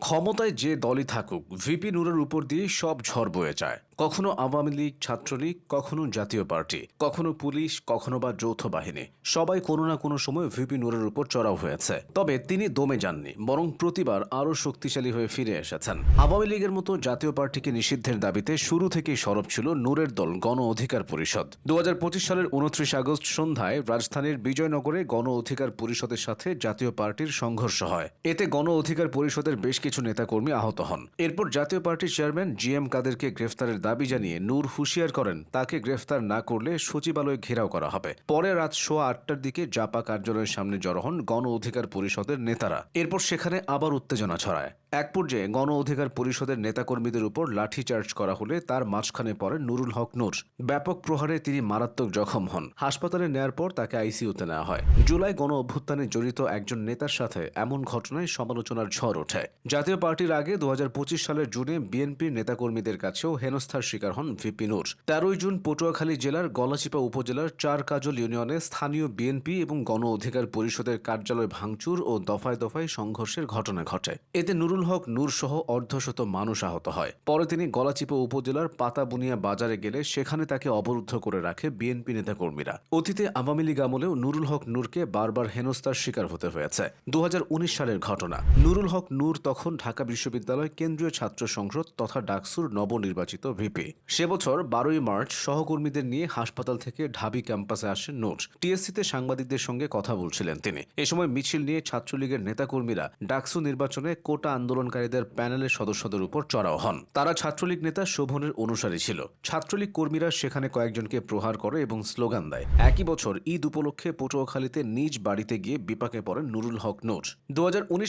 ক্ষমতায় যে দলই থাকুক ভিপি নুরের উপর দিয়ে সব ঝড় বয়ে যায়। কখনো আওয়ামী লীগ, ছাত্রলীগ, কখনো জাতীয় পার্টি, কখনো পুলিশ, কখনো বা যৌথ বাহিনী, সবাই কোনো না কোনো সময় ভিপি নূরের উপর চড়াও হয়েছে। তবে তিনি দমে যাননি, বরং প্রতিবার আরও শক্তিশালী হয়ে ফিরে এসেছেন। আওয়ামী লীগের মতো জাতীয় পার্টিকে নিষিদ্ধের দাবিতে শুরু থেকেই সরব ছিল নূরের দল গণ অধিকার পরিষদ। দু হাজার পঁচিশ সালের উনত্রিশ আগস্ট সন্ধ্যায় রাজধানীর বিজয়নগরে গণ অধিকার পরিষদের সাথে জাতীয় পার্টির সংঘর্ষ হয়। এতে গণ অধিকার পরিষদের বেশ কিছু নেতাকর্মী আহত হন। এরপর জাতীয় পার্টির চেয়ারম্যান জি এম কাদেরকে গ্রেফতারের দাবি জানিয়ে নূর হুঁশিয়ার করেন, তাকে গ্রেফতার না করলে সচিবালয় ঘেরাও করা হবে। পরে রাত সোয়া আটটার দিকে জাপা কার্যালয়ের সামনে জড়ো হন গণ অধিকার পরিষদের নেতারা। এরপর সেখানে আবার উত্তেজনা ছড়ায়। এক পর্যায়ে গণ অধিকার পরিষদের নেতাকর্মীদের উপর লাঠিচার্জ করা হলে তার মাঝখানে পড়ে নুরুল হক নূর। ব্যাপক প্রহারে তিনি মারাত্মক জখম হন। হাসপাতালে নেয়ার পর তাকে আইসিইউতে নেওয়া হয়। জুলাই গণ অভ্যুত্থানে জড়িত একজন নেতার সাথে এমন ঘটনায় সমালোচনার ঝড় ওঠে। জাতীয় পার্টির আগে দু হাজার পঁচিশ সালের জুনে বিএনপির নেতাকর্মীদের কাছেও হেনস্থার শিকার হন ভিপি নূর। তেরোই জুন পটুয়াখালী জেলার গলাচিপা উপজেলার চার কাজল ইউনিয়নে স্থানীয় বিএনপি এবং গণ অধিকার পরিষদের কার্যালয় ভাঙচুর ও দফায় দফায় সংঘর্ষের ঘটনা ঘটে। এতে নুরুল হক নূর সহ অর্ধশত মানুষ আহত হয়। পরে তিনি গলাচিপা উপজেলার পাতাবুনিয়া বাজারে গেলে সেখানে তাকে অবরুদ্ধ করে রাখে বিএনপি নেতাকর্মীরা। অতীতে আওয়ামী লীগ আমলেও নুরুল হক নূরকে বারবার হেনস্থার শিকার হতে হয়েছে। দু হাজার উনিশ সালের ঘটনা। নুরুল হক নূর তখন ঢাকা বিশ্ববিদ্যালয় কেন্দ্রীয় ছাত্র সংসদ তথা ডাকসুর নবনির্বাচিত ভিপি। সে বছর বারোই মার্চ সহকর্মীদের নিয়ে হাসপাতাল থেকে ঢাবি ক্যাম্পাসে আসেন নূর টিএসসিতে সাংবাদিকদের সঙ্গে কথা বলছিলেন তিনি। এ সময় মিছিল নিয়ে ছাত্রলীগের নেতাকর্মীরা ডাকসু নির্বাচনে কোটা আন্দোলনকারীদের প্যানেলের সদস্যদের উপর চড়াও হন। তারা ছাত্রলীগ নেতা শোভনের অনুসারী ছিল। ছাত্রলীগ কর্মীরা সেখানে কয়েকজনকে প্রহার করে এবং স্লোগান দেয়। একই বছর ঈদ উপলক্ষে পটুয়াখালীতে নিজ বাড়িতে গিয়ে বিপাকে পড়েন নুরুল হক নূর দু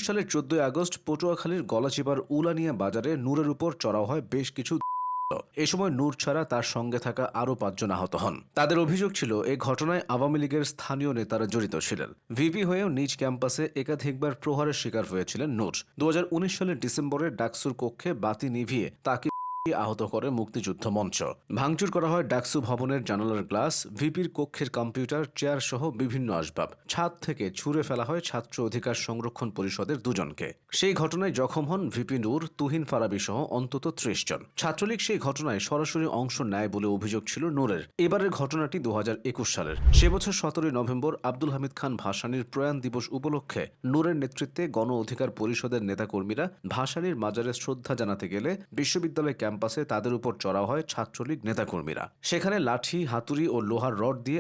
সালের চোদ্দই আগস্ট পটুয়াখালীর গলাচিপার উলানিয়া বাজারে নূরের উপর চড়াও হয় বেশ কিছু এ সময় নূর ছাড়া তার সঙ্গে থাকা আরও পাঁচজন আহত হন। তাদের অভিযোগ ছিল, এ ঘটনায় আওয়ামী লীগের স্থানীয় নেতারা জড়িত ছিলেন। ভিপি হয়েও নিজ ক্যাম্পাসে একাধিকবার প্রহারের শিকার হয়েছিলেন নূর। দু হাজার উনিশ সালের ডিসেম্বরে ডাকসুর কক্ষে বাতি নিভিয়ে তাকে আহত করে মুক্তিযুদ্ধ মঞ্চ। ভাঙচুর করা হয় ডাকসু ভবনের জানালার গ্লাস, ভিপির কক্ষের কম্পিউটার, চেয়ার সহ বিভিন্ন আসবাব। ছাদ থেকে ছুঁড়ে ফেলা হয় ছাত্র অধিকার সংরক্ষণ পরিষদের দুজনকে। সেই ঘটনায় জখম হন ভিপি নূর, তুহিন ফারাবি সহ অন্তত ত্রিশ জন। ছাত্রলীগ সেই ঘটনায় সরাসরি অংশ নেয় বলে অভিযোগ ছিল নূরের। এবারের ঘটনাটি দু হাজার একুশ সালের। সে বছর সতেরোই নভেম্বর আব্দুল হামিদ খান ভাসানীর প্রয়াণ দিবস উপলক্ষে নূরের নেতৃত্বে গণ অধিকার পরিষদের নেতাকর্মীরা ভাসানীর মাজারে শ্রদ্ধা জানাতে গেলে বিশ্ববিদ্যালয় ক্যাম্পাসে তাদের উপর চড়া হয় ছাত্রলীগ নেতাকর্মীরা। সেখানে লাঠি হাতুড়ি ও লোহার রড দিয়ে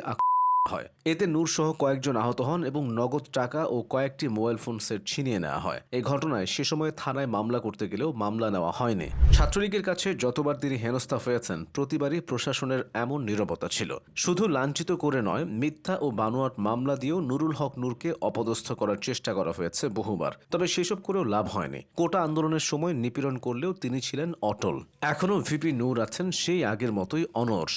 হয়। এতে নূর সহ কয়েকজন আহত হন এবং নগদ টাকা ও কয়েকটি মোবাইল ফোন সেট ছিনিয়ে নেওয়া হয়। এই ঘটনায় সে সময় থানায় মামলা করতে গেলেও মামলা নেওয়া হয়নি। ছাত্রলীগের কাছে যতবার তিনি হেনস্থা হয়েছেন, প্রতিবারই প্রশাসনের এমন নীরবতা ছিল। শুধু লাঞ্ছিত করে নয়, মিথ্যা ও বানোয়াট মামলা দিয়েও নুরুল হক নূরকে অপদস্থ করার চেষ্টা করা হয়েছে বহুবার। তবে সেসব করেও লাভ হয়নি। কোটা আন্দোলনের সময় নিপীড়ন করলেও তিনি ছিলেন অটল। এখনও ভিপি নূর আছেন সেই আগের মতোই অনর্স